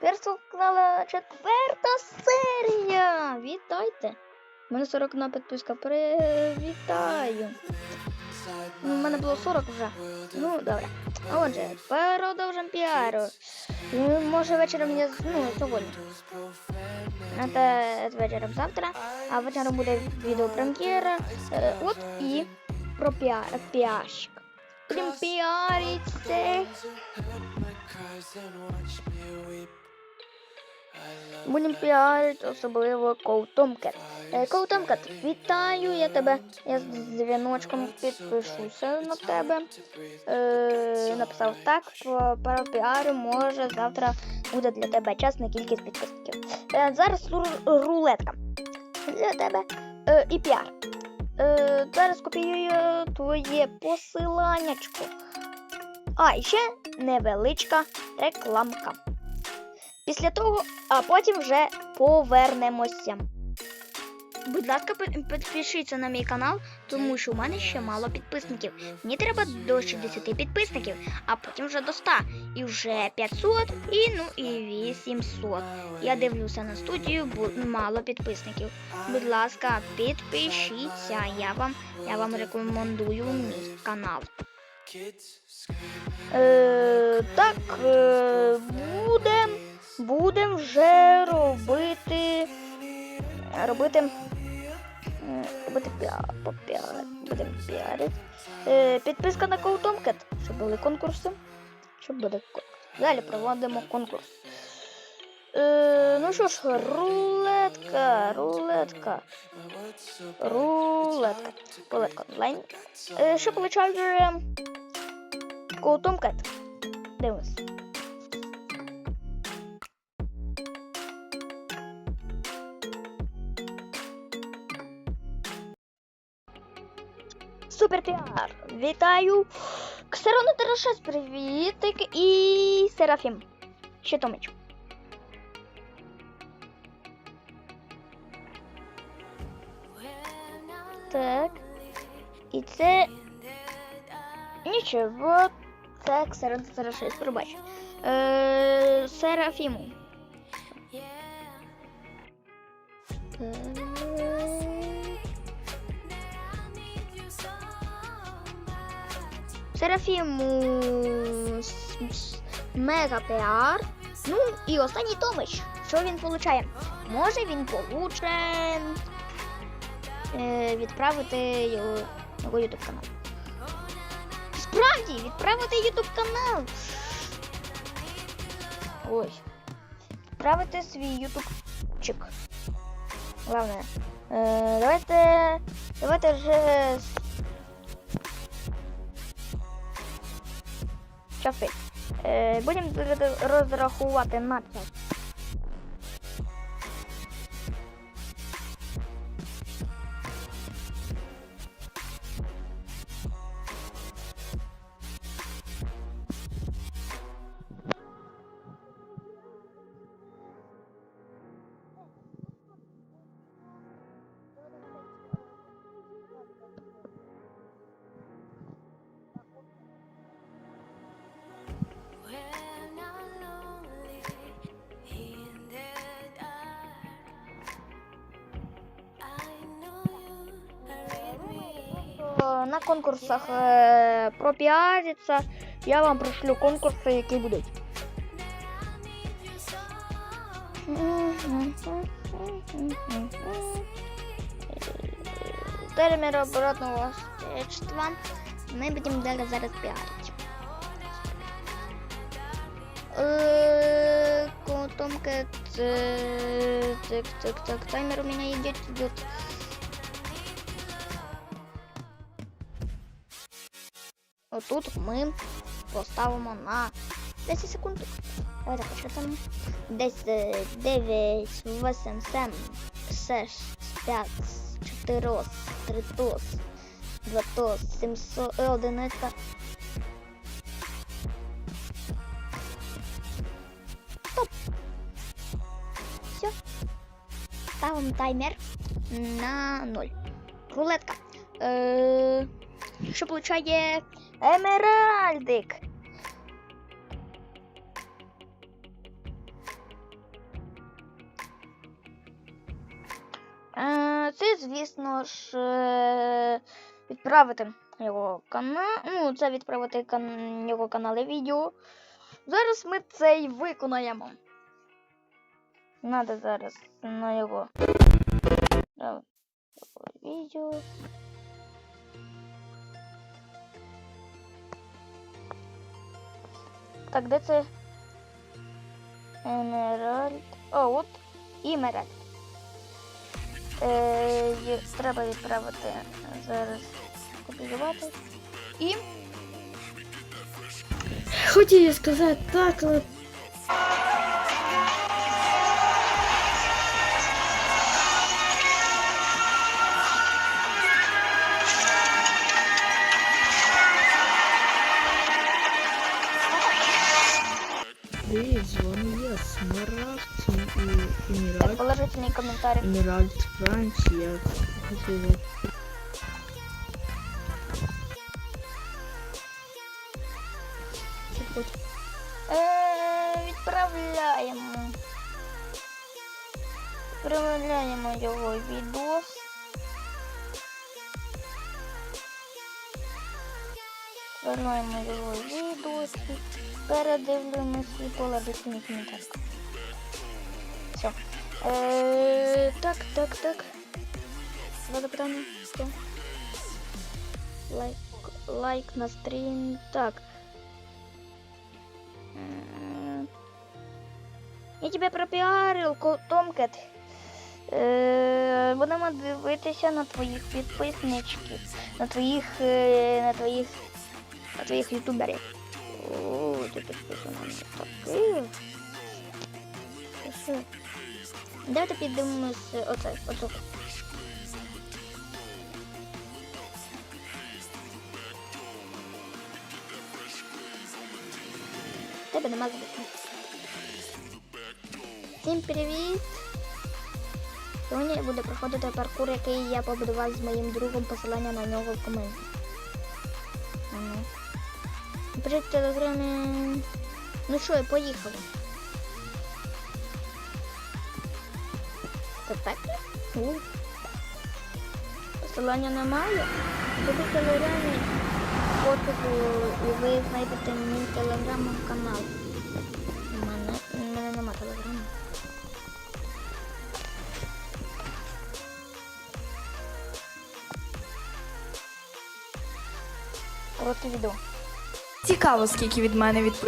Перство канала четверта серія. Вітайте! У мене 41 підписка. Привітаю. Ну, У мене було 40 вже. Ну, добре. Отже, продовжимо піару. Може вечором я ну, сьогодні. З вечором завтра. А вечором буде відео прем'єра. Е, от і про піар, піарщик. Будемо піаритися. Будемо піарити особливо Коутомкет. Коутомкет, вітаю, я тебе. Я з дзвіночком підпишуся на тебе. Е, написав так, про, піару, може завтра буде для тебе час на кількість підписників. Е, зараз рулетка. Для тебе е, і піар. Е, зараз копіюю твоє посиланнячко. А, і ще невеличка рекламка. Після того, а потім вже повернемося. Будь ласка, підпишіться на мій канал, тому що у мене ще мало підписників. Мені треба до 60 підписників, а потім вже до 100. І вже 500, і ну і 800. Я дивлюся на студію, бо мало підписників. Будь ласка, підпишіться. Я вам, я вам рекомендую мій канал. Е, так, е, будем, будем вже робити. Робити. м, Робити піар, будемо піарити. Е, підписка на Коутомкет, щоб були конкурси. Щоб буде конкурс. Далі проводимо конкурс. Е, ну що ж, рулетка, рулетка. Рулетка. Рулетка онлайн. Е, що получає Коутомкет? Дивимось. Супер піар! Вітаю! Ксерона 36, привітик і Серафім. Ще Томич. Так. І це. Нічого. Це Ксерон 36, пробач. Е, Серафіму. Серафіму мега піар. Ну і останній Томич. Що він получає? Може він получе е, відправити його, його ютуб канал. Справді, відправити ютуб канал. Ось. Відправити свій ютубчик. Главное. Е, давайте. Давайте вже. Часи. Е, будемо розрахувати на час. На конкурсах е, пропіариться. Я вам пришлю конкурси, які будуть. Термір оборотного средства. Ми будемо далі зараз піарити. Е, Котомка, так, так, так, таймер у меня идет, идет. Отут ми поставимо на 10 секунд. Давайте почнемо. Десь 9, 8, 7, 6, 5, 4, 3, 2, 700, е, одиниця. Стоп. Все. Ставимо таймер на 0. Рулетка. Е, що получає Емеральдик. Е, це, звісно ж, е, відправити його канал. Ну, це відправити кан... його канали відео. Зараз ми це й виконаємо. Надо зараз на його. Е, відео. Так, де це? Емеральд. О, от Імеральд. Е, треба відправити зараз копіювати. І Хотів я сказати так, але Положительний коментар. Еміральд Франція. Хотів Е, відправляємо. Відправляємо його відос. Відправляємо його відос. Передивлюємось і положительний коментар. Все. Е, так, так, так. Задо питання. Лайк, лайк на стрім. Так. Я тебе пропіарив, ко- Томкет. Е, будемо дивитися на твоїх підписничків, на твоїх, е, на твоїх, на твоїх ютуберів. О, ти підписана на таких. Давайте піддивимось оце, оце. Тебе нема звуку. Всім привіт! Сьогодні буде проходити паркур, який я побудував з моїм другом, посилання на нього в коменті. В телеграмі. Ну що, поїхали. Це так? У. Посилання немає. Тут у телеграмі фотку і ви знайдете мій телеграм-канал. У мене, у мене нема телеграму. Коротке відео. Цікаво, скільки від мене від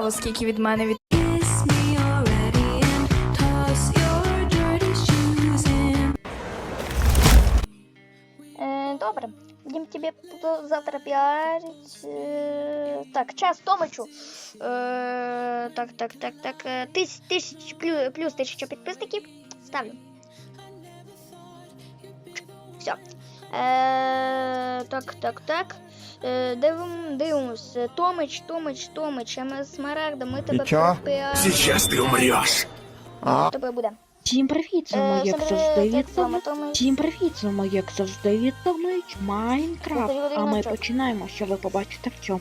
цікаво, скільки від мене від. Е, добре. Будем тебе завтра піарить. Е, так, час Томичу. Е, так, так, так, так. Тис, тисяч, плюс, плюс тисяча підписників. Ставлю. Все. Е, так, так, так. Е, дивим, дивимось. Томич, Томич, Томич, а ми з Смарагда, ми тебе чё? пропіаримо. Сейчас ты умрешь. А, Тебе буде. Всім привіт, з Е, як всім завжди привіт, з вами. Томич. Всім привіт, з вами як завжди Вітамич, Майнкрафт. Заходи А ми Майнкрафт. починаємо, що ви побачите в цьому.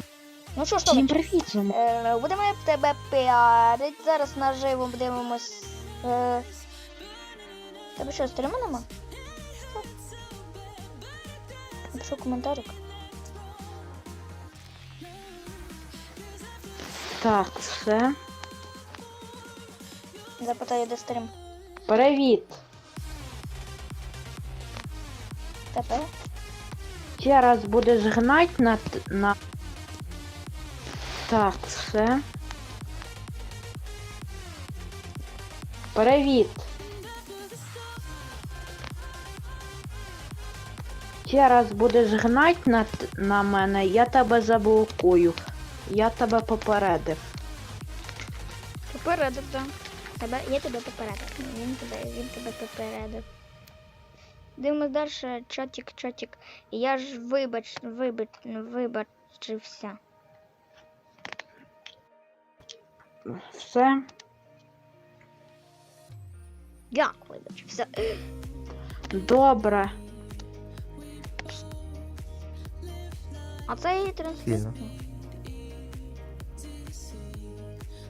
Ну що ж, Всім Томич? привіт, з вами. Е, будемо тебе піарить. Зараз наживо дивимось. Е, тебе що, стріму нема? Напишу коментарик. Так, все. Запитаю, де стрім. Привіт. Тебе? Ще раз будеш гнать на... на... Так, все. Привіт. Ще раз будеш гнать на, на мене, я тебе заблокую. Я тебе попередив. Попередив, так. Тебе, я тебе попередив. Він тебе, він тебе попередив. Дивимось далі, чотик, чотик. Я ж вибач, вибач, вибачився. Все. Як вибачився? Добре. А це і трансляція.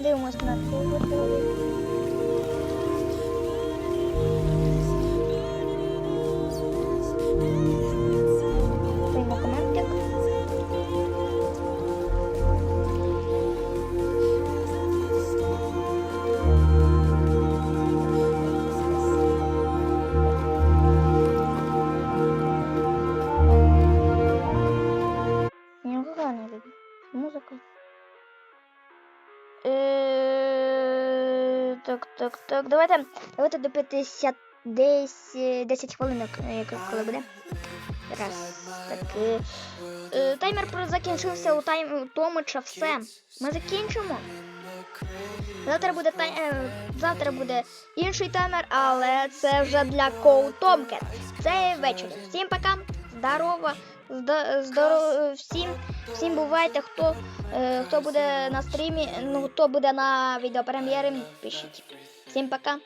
Дивимось на Приймо Так, так. Давайте, давайте до 50, десь е, 10 хвилинок, коли буде. Раз, так. е, Таймер закінчився у тайм у Томича. Все. Ми закінчимо. Завтра буде тай... е, завтра буде інший таймер, але це вже для Коу Томкет. Це ввечері. Всім пока. Здорово. Здорово всім. Всім бувайте, хто, е, хто буде на стрімі, ну хто буде на відеопрем'єрі, пишіть. Всім пока.